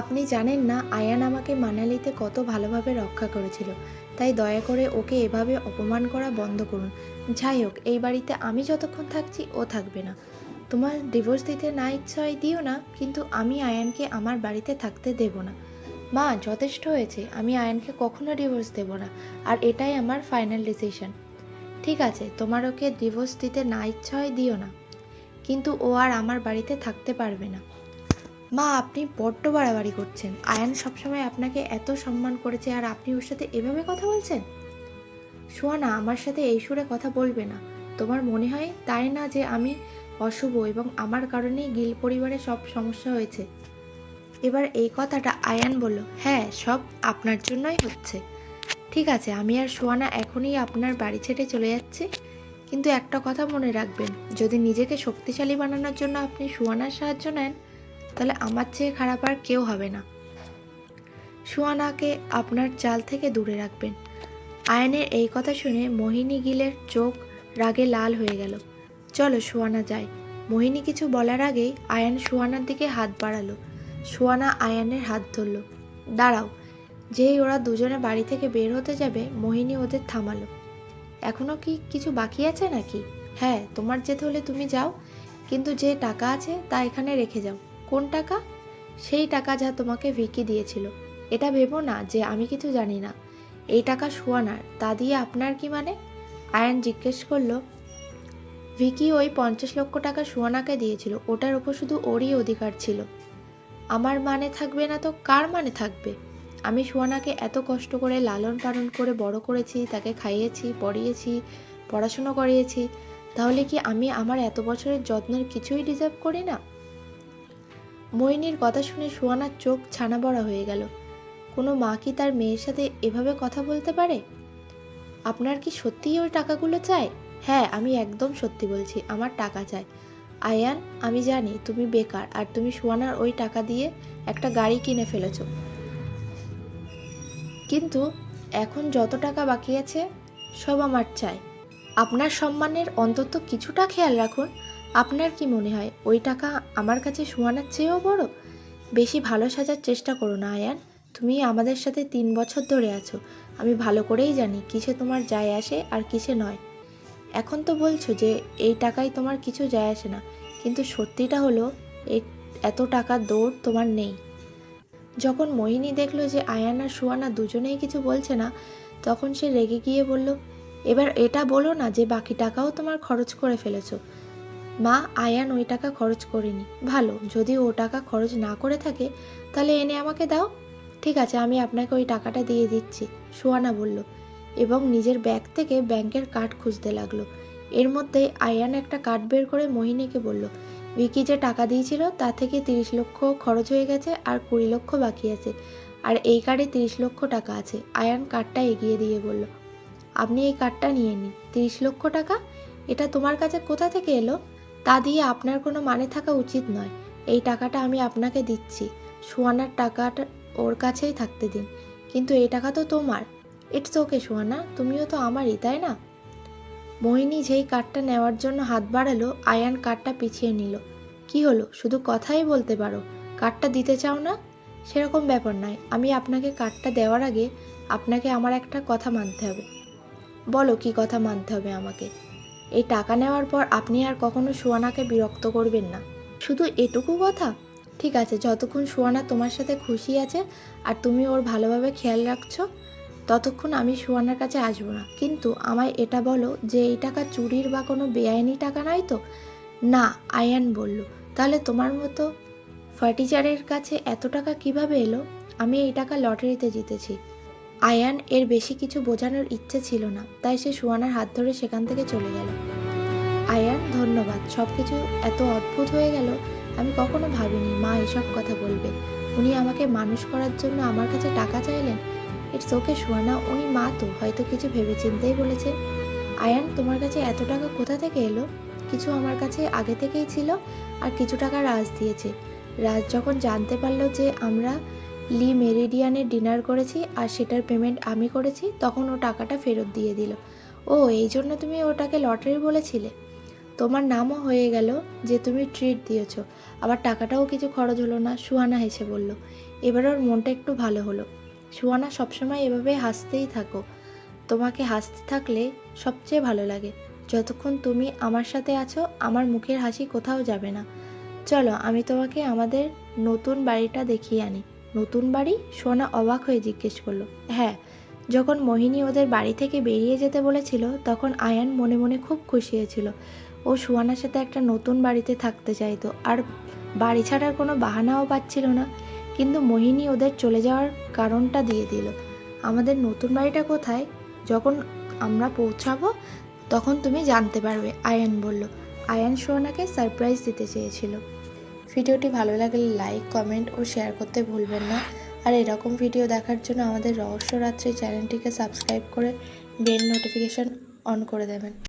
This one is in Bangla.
আপনি জানেন না, আয়ান আমাকে মানালিতে কত ভালোভাবে রক্ষা করেছিল। তাই দয়া করে ওকে এভাবে অপমান করা বন্ধ করুন। যাই হোক, এই বাড়িতে আমি যতক্ষণ থাকছি, ও থাকবে না। তোমার ডিভোর্স দিতে না ইচ্ছা দিও না, কিন্তু আমি আয়ানকে আমার বাড়িতে থাকতে দেব না। মা, যথেষ্ট হয়েছে, আমি আয়ানকে কখনো ডিভোর্স দেব না, আর এটাই আমার ফাইনাল ডিসিশন। ঠিক আছে, তোমার ওকে ডিভোর্স দিতে না ইচ্ছা হয় দিও না, কিন্তু ও আর আমার বাড়িতে থাকতে পারবে না। মা, আপনি বড্ড বাড়াবাড়ি করছেন। আয়ান সবসময় আপনাকে এত সম্মান করেছে, আর আপনি ওর সাথে এভাবে কথা বলছেন? শোয়ানা আমার সাথে এই সুরে কথা বলবে না। তোমার মনে হয় তাই না যে আমি অশুভ এবং আমার কারণেই গিল পরিবারে সব সমস্যা হয়েছে? এবার এই কথাটা আয়ান বলল হ্যাঁ সব আপনার জন্যই হচ্ছে। ঠিক আছে, আমি আর সোয়ানা এখনই আপনার বাড়ি ছেড়ে চলে যাচ্ছি। কিন্তু একটা কথা মনে রাখবেন, যদি নিজেকে শক্তিশালী বানানোর জন্য আপনি সুয়ানার সাহায্য নেন তাহলে আমার চেয়ে খারাপ আর কেউ হবে না। সুয়ানাকে আপনার চাল থেকে দূরে রাখবেন। আয়নের এই কথা শুনে মোহিনী গিলের চোখ রাগে লাল হয়ে গেল। চলো সুয়ানা যাই। মোহিনী কিছু বলার আগেই আয়ান সুয়ানার দিকে হাত বাড়ালো। সুয়ানা আয়ানের হাত ধরল। দাঁড়াও। যেই ওরা দুজনে বাড়ি থেকে বের হতে যাবে, মোহিনী ওদের থামালো। এখনও কি কিছু বাকি আছে নাকি? হ্যাঁ তোমার যেতে হলে তুমি যাও। কিন্তু যে টাকা আছে তা এখানে রেখে যাও। কোন টাকা? সেই টাকা যা তোমাকে ভিকি দিয়েছিল। এটা ভেবো না যে আমি কিছু জানি না। এই টাকা শোয়ানার তা দিয়ে আপনার কি মানে? আয়ান জিজ্ঞেস করল, ভিকি ওই পঞ্চাশ লক্ষ টাকা সুয়ানাকে দিয়েছিল, ওটার ওপর শুধু ওরই অধিকার ছিল। আমার মানে থাকবে না তো কার মানে থাকবে? আমি সুয়ানাকে এত কষ্ট করে লালন পালন করে বড় করেছি, তাকে খাইয়েছি, পড়িয়েছি, পড়াশুনো করিয়েছি, তাহলে কি আমি আমার এত বছরের যত্নের কিছুই ডিজার্ভ করি না? মইনির কথা শুনে সুয়ানার চোখ ছানা বড়া হয়ে গেল। কোনো মা কি তার মেয়ের সাথে এভাবে কথা বলতে পারে? আপনার কি সত্যিই ওই টাকাগুলো চাই? হ্যাঁ আমি একদম সত্যি বলছি, আমার টাকা চাই। আয়ান, আমি জানি তুমি বেকার আর তুমি সুয়ানার ওই টাকা দিয়ে একটা গাড়ি কিনে ফেলেছো। কিন্তু এখন যত টাকা বাকি আছে, সব আমার চাই। আপনার সম্মানের অন্তত কিছুটা খেয়াল রাখুন আপনার কি মনে হয় ওই টাকা আমার কাছে সুয়ানার চেয়েও বড়? বেশি ভালো সাজার চেষ্টা করো না, আয়ান। তুমি আমাদের সাথে তিন বছর ধরে আছো। আমি ভালো করেই জানি কিসে তোমার যায় আসে আর কিসে নয়। এখন তো বলছো যে এই টাকায় তোমার কিছু যায় আসে না। কিন্তু সত্যিটা হলো এই এত টাকা দৌড় তোমার নেই। যখন মোহিনী দেখল যে আয়ান আর সুয়ানা দুজনেই কিছু বলছে না, তখন সে রেগে গিয়ে বলল, এবার এটা বলো না যে বাকি টাকাও তোমার খরচ করে ফেলেছো। মা আয়ান ওই টাকা খরচ করেনি। ভালো, যদি ও টাকা খরচ না করে থাকে, তাহলে এনে আমাকে দাও। ঠিক আছে, আমি আপনাকে ওই টাকাটা দিয়ে দিচ্ছি, সুয়ানা বলল। এবং নিজের ব্যাগ থেকে ব্যাংকের কার্ড খুঁজতে লাগল। এর মধ্যে আয়ান একটা কার্ড বের করে মোহিনীকে বলল, ভিকি যে টাকা দিয়েছিল, তা থেকে তিরিশ লক্ষ খরচ হয়ে গেছে আর কুড়ি লক্ষ বাকি আছে। আর এই কার্ডে তিরিশ লক্ষ টাকা আছে। আয়ান কার্ডটা এগিয়ে দিয়ে বলল, আপনি এই কার্ডটা নিয়ে নিন। তিরিশ লক্ষ টাকা? এটা তোমার কাছে কোথা থেকে এলো? তা দিয়ে আপনার কোনো মানে থাকা উচিত নয়। এই টাকাটা আমি আপনাকে দিচ্ছি। সোয়ানার টাকাটা ওর কাছেই থাকতে দিন। কিন্তু এই টাকা তো তোমার। ইটস ওকে সোয়ানা। তুমিও তো আমারই, তাই না? মোহিনী যেই কার্ডটা নেওয়ার জন্য হাত বাড়ালো, আয়ান কার্ডটা পিছিয়ে নিল। কি হলো? শুধু কথাই বলতে পারো? কার্ডটা দিতে চাও না? সেরকম ব্যাপার নয়। আমি আপনাকে কার্ডটা দেওয়ার আগে আপনাকে আমার একটা কথা মানতে হবে। বলো কি কথা মানতে হবে আমাকে? এই টাকা নেওয়ার পর আপনি আর কখনো সুয়ানাকে বিরক্ত করবেন না। শুধু এটুকু কথা? ঠিক আছে, যতক্ষণ সুয়ানা তোমার সাথে খুশি আছে আর তুমি ওর ভালোভাবে খেয়াল রাখছো, ততক্ষণ আমি সুয়ানার কাছে আসব না। কিন্তু আমায় এটা বলো যে এই টাকা চুরির বা কোনো বেআইনি টাকা নয় তো? না, আয়ান বলল। তাহলে তোমার মতো ফার্টিচারের কাছে এত টাকা কীভাবে এলো? আমি এই টাকা লটারিতে জিতেছি। আয়ান এর বেশি কিছু বোঝানোর ইচ্ছে ছিল না, তাই সে সুয়ানার হাত ধরে সেখান থেকে চলে গেল। আয়ান, ধন্যবাদ সব কিছু এত অদ্ভুত হয়ে গেল, আমি কখনো ভাবিনি মা এসব কথা বলবে। উনি আমাকে মানুষ করার জন্য আমার কাছে টাকা চাইলেন? ইটস ওকে, সুয়ানা, উনি মা তো, হয়তো কিছু ভেবে চিন্তেই বলেছেন আয়ান, তোমার কাছে এত টাকা কোথা থেকে এলো? কিছু আমার কাছে আগে থেকেই ছিল, আর কিছু টাকা রাজ দিয়েছে। রাজ যখন জানতে পারল যে আমরা লি মেরিডিয়ানে ডিনার করেছি আর সেটার পেমেন্ট আমি করেছি, তখন ও টাকাটা ফেরত দিয়ে দিল। ও, এই জন্য তুমি ওটাকে লটারি বলেছিলে? তোমার নামও হয়ে গেল যে তুমি ট্রিট দিয়েছ, আবার টাকাটাও কিছু খরচ হলো না সুহানা হেসে বলল। এবার ওর মনটা একটু ভালো হলো। সুহানা সবসময় এভাবে হাসতেই থাকো। তোমাকে হাসতে থাকলে সবচেয়ে ভালো লাগে। যতক্ষণ তুমি আমার সাথে আছো, আমার মুখের হাসি কোথাও যাবে না। চলো, আমি তোমাকে আমাদের নতুন বাড়িটা দেখিয়ে আনি। নতুন বাড়ি? সোনা অবাক হয়ে জিজ্ঞেস করল। হ্যাঁ যখন মোহিনী ওদের বাড়ি থেকে বেরিয়ে যেতে বলেছিল, তখন আয়ান মনে মনে খুব খুশি হয়েছিল। ও সুহানার সাথে একটা নতুন বাড়িতে থাকতে চাইতো, আর বাড়ি ছাড়ার কোনো বাহানাও পাচ্ছিল না। কিন্তু মোহিনী ওদের চলে যাওয়ার কারণটা দিয়ে দিল। আমাদের নতুন বাড়িটা কোথায়? যখন আমরা পৌঁছাবো, তখন তুমি জানতে পারবে, আয়ান বলল। আয়ান সোহানাকে সারপ্রাইজ দিতে চেয়েছিল। ভিডিওটি ভালো লাগলে লাইক, কমেন্ট ও শেয়ার করতে ভুলবেন না। আর এরকম ভিডিও দেখার জন্য আমাদের রহস্য রাত্রি চ্যানেলটিকে সাবস্ক্রাইব করে বেল নোটিফিকেশন অন করে দেবেন।